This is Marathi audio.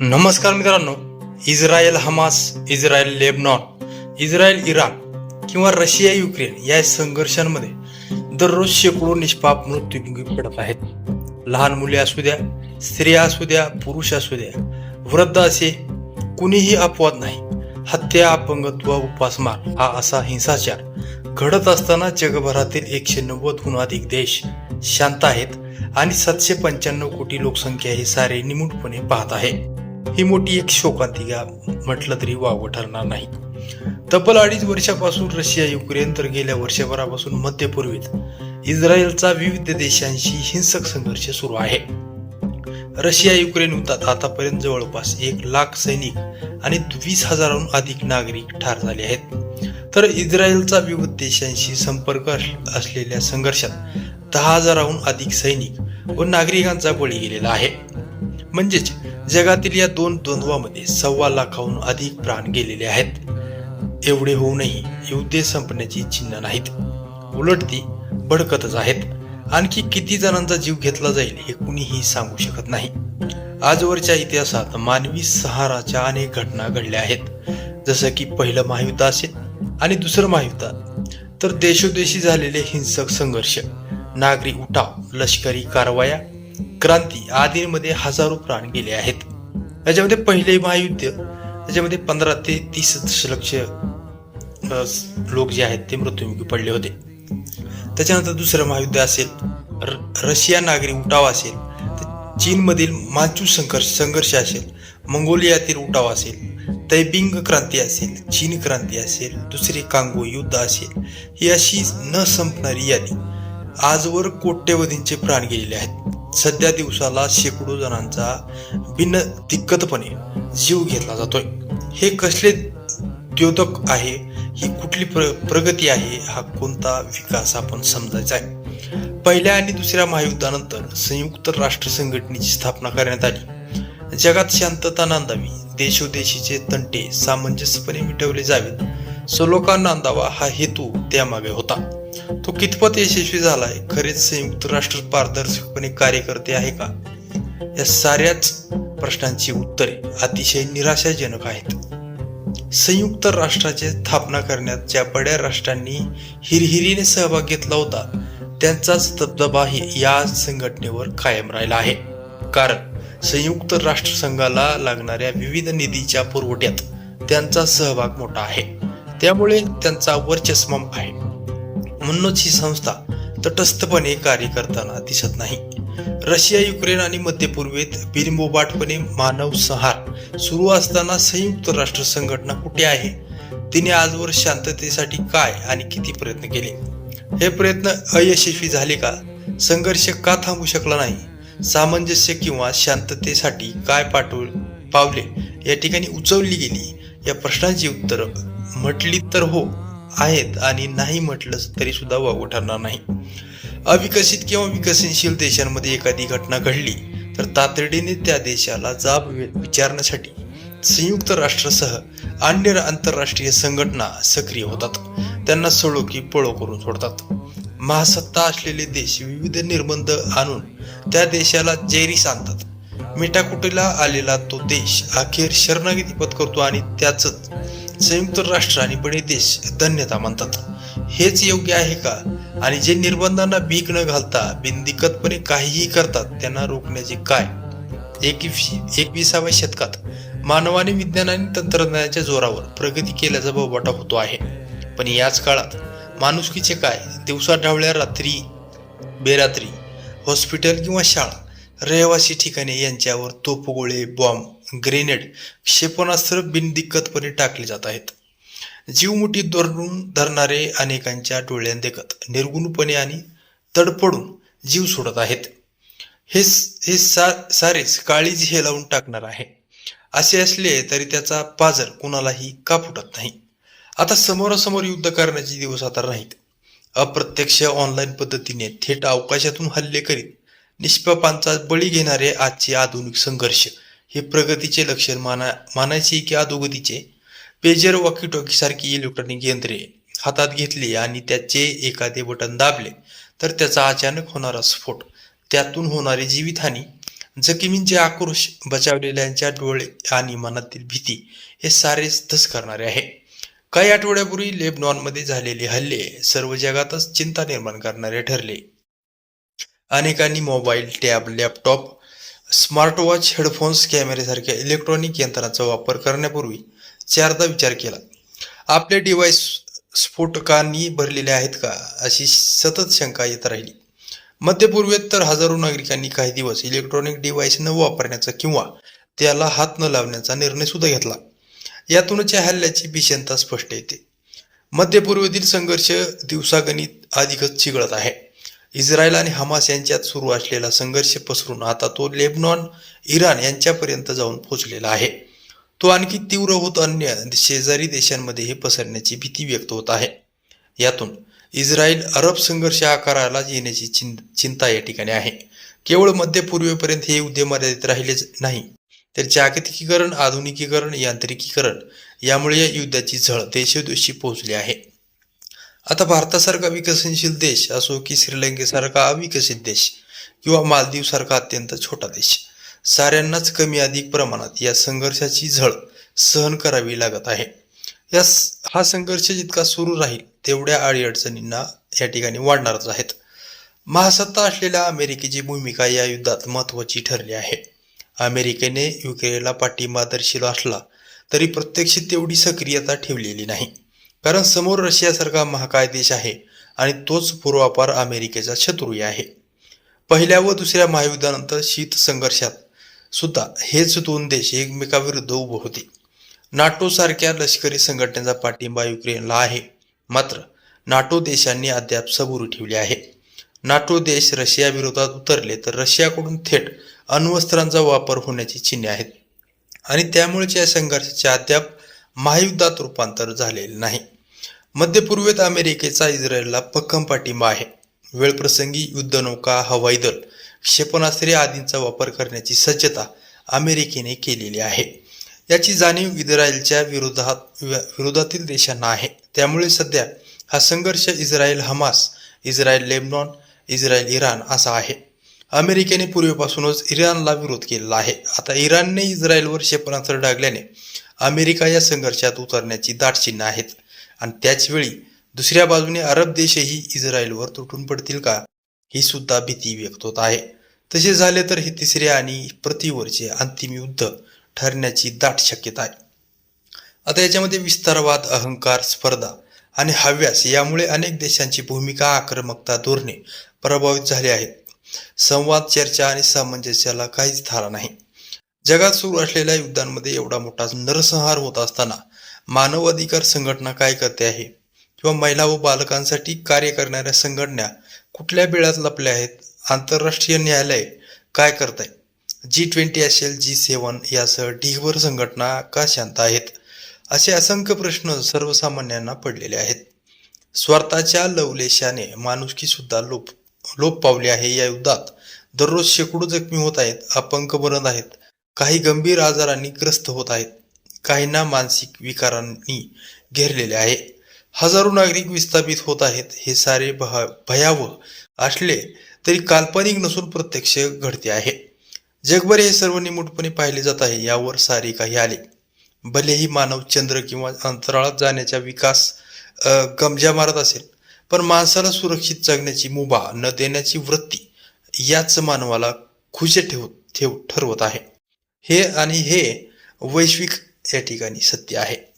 नमस्कार मित्रांनो Israel Hamas Israel Lebanon Israel Iran किंवा रशिया युक्रेन या संघर्षांमध्ये दररोज शेकडो निष्पाप मृत्यूमुखी पडत आहेत. लहान मुले असू द्या स्त्रिया असू द्या पुरुष असू द्या वृद्ध असे कुणीही अपवाद नाही. हत्या अपंगत्व उपासमार हा असा हिंसाचार घडत असताना जगभरातील एकशे नव्वदहून अधिक देश शांत आहेत आणि सातशे पंच्याण्णव कोटी लोकसंख्या हे सारे निमूटपणे पाहत आहे. ही मोठी एक शोकांतिका म्हटलं तरी वावं ठरणार नाही. तब्बल अडीच वर्षापासून रशिया युक्रेन तर गेल्या वर्षभरापासून मध्यपूर्वीत इस्रायलचा विविध देशांशी हिंसक संघर्ष सुरू आहे. रशिया युक्रेन युद्धात आतापर्यंत जवळपास एक लाख सैनिक आणि वीस हजाराहून अधिक नागरिक ठार झाले आहेत. तर इस्रायलचा विविध देशांशी संपर्क असलेल्या संघर्षात दहा हजाराहून अधिक सैनिक व नागरिकांचा बळी गेलेला आहे. म्हणजेच जगातील या दोन द्वंद्वामध्ये सव्वा लाखाहून अधिक प्राण गेलेले आहेत. एवढे होऊनही युद्धे संपण्याची चिन्ह नाहीत. उलट ती भडकतच आहेत. आणखी किती जणांचा जीव घेतला जाईल हे कुणीही सांगू शकत नाही. आजवरच्या इतिहासात मानवी सहाराच्या अनेक घटना घडल्या आहेत. जसं की पहिलं महायुद्ध असेल आणि दुसरं महायुद्ध. तर देशोदेशी झालेले हिंसक संघर्ष नागरी उठाव लष्करी कारवाया क्रांती आदींमध्ये हजारो प्राण गेले आहेत. त्याच्यामध्ये पहिले महायुद्ध त्याच्यामध्ये पंधरा ते तीस दशलक्ष लोक जे आहेत ते मृत्युमुखी पडले होते. त्याच्यानंतर दुसरं महायुद्ध असेल र- रशिया नागरी उठाव असेल तर चीनमधील माचू संघर्ष संघर्ष असेल मंगोलियातील उठाव असेल तैबिंग क्रांती असेल चीन क्रांती असेल दुसरे कांगो युद्ध असेल ही अशी न संपणारी यादी आजवर कोट्यवधींचे प्राण गेलेले आहेत. सध्या दिवसाला शेकडो जणांचा बिन दिक्कतपणे जीव घेतला जातोय. हे कसले द्योतक आहे? ही कुठली प्र प्रगती आहे? हा कोणता विकास आपण समजायचा आहे? पहिल्या आणि दुसऱ्या महायुद्धानंतर संयुक्त राष्ट्र संघटनेची स्थापना करण्यात आली. जगात शांतता नांदावी देशोदेशीचे तंटे सामंजस्यपणे मिटवले जावेत. सलोखा नांदावा हा हेतू त्यामागे होता. तो कितपत यशस्वी झालाय? खरेच संयुक्त राष्ट्र पारदर्शकपणे कार्य करते आहे का? या साऱ्याच प्रश्नांची उत्तरे अतिशय निराशाजनक आहेत. संयुक्त राष्ट्राची स्थापना करण्यात ज्या बड्या राष्ट्रांनी हिरहिरीने सहभाग घेतला होता त्यांचाच दबदबाही या संघटनेवर कायम राहिला आहे. कारण संयुक्त राष्ट्र संघाला लागणाऱ्या विविध निधीच्या पुरवठ्यात त्यांचा सहभाग मोठा आहे. त्यामुळे त्यांचा वर्चस्व आहे. म्हणूनच ही संस्था तटस्थपणे कार्य करताना दिसत नाही. रशिया युक्रेन आणि मध्य पूर्वेत बिनबोबाटपणे मानव संहार सुरू असताना संयुक्त राष्ट्र संघटना कुठे आहे? तिने आजवर शांततेसाठी काय आणि किती प्रयत्न केले? हे प्रयत्न अयशस्वी झाले का? संघर्ष का थांबू शकला नाही? सामंजस्य किंवा शांततेसाठी काय पाठव पावले या ठिकाणी उचवली गेली? या प्रश्नांची उत्तरं म्हटली तर हो. आहेत आणि नाही म्हटलं तरी सुद्धा ठरणार नाही. अविकसित किंवा विकसनशील देशांमध्ये एखादी घटना घडली तर तातडीने त्या देशाला जाब विचारण्यासाठी संयुक्त राष्ट्रासह अन्य आंतरराष्ट्रीय संघटना सक्रिय होतात. त्यांना सळो की पळो करून सोडतात. महासत्ता असलेले देश विविध निर्बंध आणून त्या देशाला जेरीस आणतात. मिठाकुटीला आलेला तो देश अखेर शरणागती पत्करतो आणि त्याच संयुक्त राष्ट्र आणि बडे देश धन्यता मानतात. हेच योग्य आहे का? आणि जे निर्बंधांना भीक न घालता बिनदिक्कतपणे काहीही करतात त्यांना रोखण्याचे काय? एकवीस एकविसाव्या शतकात मानवाने विज्ञान आणि तंत्रज्ञानाच्या जोरावर प्रगती केल्याचा बोबाटा होतो आहे. पण याच काळात माणुसकीचे काय? दिवसा ढावळ्या रात्री बेरात्री हॉस्पिटल किंवा शाळा रहिवासी ठिकाणी यांच्यावर तोफगोळे बॉम्ब ग्रेनेड क्षेपणास्त्र बिनदिक्कतपणे टाकले जात आहेत. जीवमुठी धरून धरणारे अनेकांच्या डोळ्यांदेखत निर्गुणपणे आणि तडपडून जीव सोडत आहेत. हे हे सा सारेच काळीज हे लावून टाकणार आहे. असे असले तरी त्याचा पाजर कुणालाही का फुटत नाही. आता समोरासमोर युद्ध करण्याचे दिवस आता नाहीत. अप्रत्यक्ष ऑनलाईन पद्धतीने थेट अवकाशातून हल्ले करीत निष्पापांचा बळी घेणारे आजचे आधुनिक संघर्ष. हे प्रगतीचे लक्षण माना मानायचे की अधोगतीचे. पेजर वॉकी टॉकी सारखी इलेक्ट्रॉनिक यंत्रे हातात घेतली आणि त्याचे एखादे बटन दाबले तर त्याचा अचानक होणारा स्फोट त्यातून होणारी जीवितहानी जखमींचे आक्रोश बचावलेल्यांच्या डोळे आणि मनातील भीती हे सारेच धस करणारे आहे. काही आठवड्यापूर्वी लेबनॉनमध्ये झालेले हल्ले सर्व जगातच चिंता निर्माण करणारे ठरले. अनेकांनी mobile tab laptop smartwatch headphones कॅमेऱ्यासारख्या electronic यंत्रांचा वापर करण्यापूर्वी चारदा विचार केला. आपले डिव्हाइस स्फोटकांनी भरलेले आहेत का? अशी सतत शंका येत राहिली. मध्य पूर्वेत तर हजारो नागरिकांनी काही दिवस इलेक्ट्रॉनिक डिव्हाइस न वापरण्याचा किंवा त्याला हात न लावण्याचा निर्णय सुद्धा घेतला. यातूनच या हल्ल्याची भीषणता स्पष्ट येते. मध्य पूर्वेतील संघर्ष दिवसागणित अधिकच चिघळत आहे. इस्रायल आणि हमास यांच्यात सुरू असलेला संघर्ष पसरून आता तो लेबनॉन इराण यांच्यापर्यंत जाऊन पोहोचलेला आहे. तो आणखी तीव्र होत अन्य शेजारी देशांमध्ये हे पसरण्याची भीती व्यक्त होत आहे. यातून इस्रायल अरब संघर्ष आकाराला येण्याची चिं चिंता या ठिकाणी आहे. केवळ मध्य पूर्वेपर्यंत हे युद्ध मर्यादित राहिलेच नाही तर जागतिकीकरण आधुनिकीकरण यांत्रिकीकरण यामुळे या युद्धाची झळ देशोदेशी पोहोचली आहे. आता भारतासारखा विकसनशील देश असो की श्रीलंकेसारखा अविकसित देश किंवा मालदीवसारखा अत्यंत छोटा देश साऱ्यांनाच कमी अधिक प्रमाणात या संघर्षाची झळ सहन करावी लागत आहे. या हा संघर्ष जितका सुरू राहील तेवढ्या अडीअडचणींना या ठिकाणी वाढणारच आहेत. महासत्ता असलेल्या अमेरिकेची भूमिका या युद्धात महत्वाची ठरली आहे. अमेरिकेने युक्रेनला पाठिंबा दर्शिला असला तरी प्रत्यक्ष तेवढी सक्रियता ठेवलेली नाही. कारण समोर रशियासारखा महाकाय देश आहे आणि तोच पूर्वापार अमेरिकेचा शत्रूही आहे. पहिल्या व दुसऱ्या महायुद्धानंतर शीत संघर्षात सुद्धा हेच दोन देश एकमेकाविरुद्ध उभे होते. नाटोसारख्या लष्करी संघटनेचा पाठिंबा युक्रेनला आहे. मात्र नाटो देशांनी अद्याप सबुरी ठेवली आहे. नाटो देश रशियाविरोधात उतरले तर रशियाकडून थेट अण्वस्त्रांचा वापर होण्याची चिन्हे आहेत. आणि त्यामुळेच या संघर्षाचे अद्याप महायुद्धात रूपांतर झालेले नाही. मध्य पूर्वेत अमेरिकेचा इस्रायलला भक्कम पाठिंबा आहे. वेळप्रसंगी युद्धनौका हवाई दल क्षेपणास्त्रे आदींचा वापर करण्याची सज्जता अमेरिकेने केलेली आहे. याची जाणीव इस्रायलच्या विरोधात विरोधातील देशांना आहे. त्यामुळे सध्या हा संघर्ष Israel Hamas Israel Lebanon Israel Iran असा आहे. अमेरिकेने पूर्वीपासूनच इराणला विरोध केलेला आहे. आता इराणने इस्रायलवर क्षेपणास्त्र डागल्याने अमेरिका या संघर्षात उतरण्याची दाट चिन्ह आहेत. आणि त्याचवेळी दुसऱ्या बाजूने अरब देशही इस्रायलवर तुटून पडतील का ही सुद्धा भीती व्यक्त होत आहे. तसे झाले तर हे तिसरे आणि प्रतिवरचे अंतिम युद्ध ठरण्याची दाट शक्यता आहे. आता याच्यामध्ये विस्तारवाद अहंकार स्पर्धा आणि हव्यास यामुळे अनेक देशांची भूमिका आक्रमकता धोरणे प्रभावित झाली आहेत. संवाद चर्चा आणि सामंजस्याला काहीच थारा नाही. जगात सुरू असलेल्या युद्धांमध्ये एवढा मोठा नरसंहार होत असताना मानव अधिकार संघटना काय करते आहे? किंवा महिला व बालकांसाठी कार्य करणाऱ्या संघटना कुठल्या बिळात लपल्या आहेत? आंतरराष्ट्रीय न्यायालय काय करत आहे जी ट्वेंटी असेल जी सेवन यासह ढीगभर संघटना का शांत आहेत? असे असंख्य प्रश्न सर्वसामान्यांना पडलेले आहेत. स्वार्थाच्या लवलेशाने माणुसकी सुद्धा लोप लोप पावली आहे. या युद्धात दररोज शेकडो जखमी होत आहेत अपंग बनत आहेत. काही गंभीर आजारांनी ग्रस्त होत आहेत. काहींना मानसिक विकारांनी घेरलेले आहे. हजारो नागरिक विस्थापित होत आहेत. हे सारे भया भयावह असले तरी काल्पनिक नसून प्रत्यक्ष घडते आहे. जगभर हे सर्व निमूटपणे पाहिले जात आहे. यावर सारे काही आले. भलेही मानव चंद्र किंवा अंतराळात जाण्याचा विकास गमजा मारत असेल पण माणसाला सुरक्षित जगण्याची मुभा न देण्याची वृत्ती याच मानवाला खुशे ठेव ठेव ठरवत आहे. हे आणि हे वैश्विक या ठिकाणी सत्य आहे.